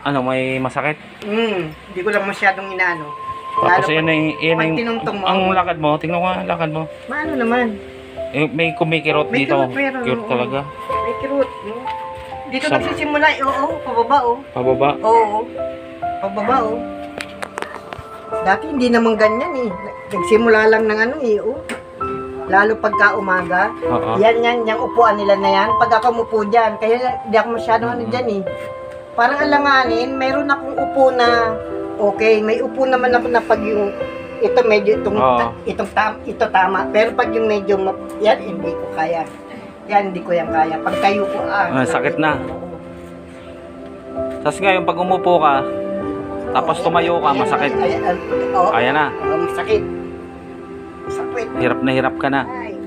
Ano, may masakit? Hmm, hindi ko lang masyadong inaano. Tapos yun ay, yun ay, mo. ang lakad mo, tingnan ko nga ang lakad mo. Maano naman? Eh, may kumikirot May dito. kirot, meron, oo. talaga. May kirot. No? Dito Sa- nagsisimula, eh, oo, pababa, oh. Pababa. Oo, pababa, oh. Dati hindi naman ganyan, eh. Nagsimula lang ng ano, eh, oh. Lalo pagka umaga. Oo. Yan, yan, yung upuan nila na yan. Pag ako umupo dyan, kaya hindi ako masyadong ano dyan, eh. Parang alanganin, mayroon akong upo na okay. May upo naman ako na pag yung ito medyo itong Oo. itong tam, ito tama. Pero pag yung medyo ma- yan hindi ko kaya. Yan hindi ko yan kaya. Pag tayo ko ah. Ah, sakit na. Tapos ngayon, pag umupo ka, tapos tumayo ka, Ayan, masakit. Ayan, ayan, oo. Ayan na. Oo, masakit. Sakit. Hirap na hirap ka na. Ay,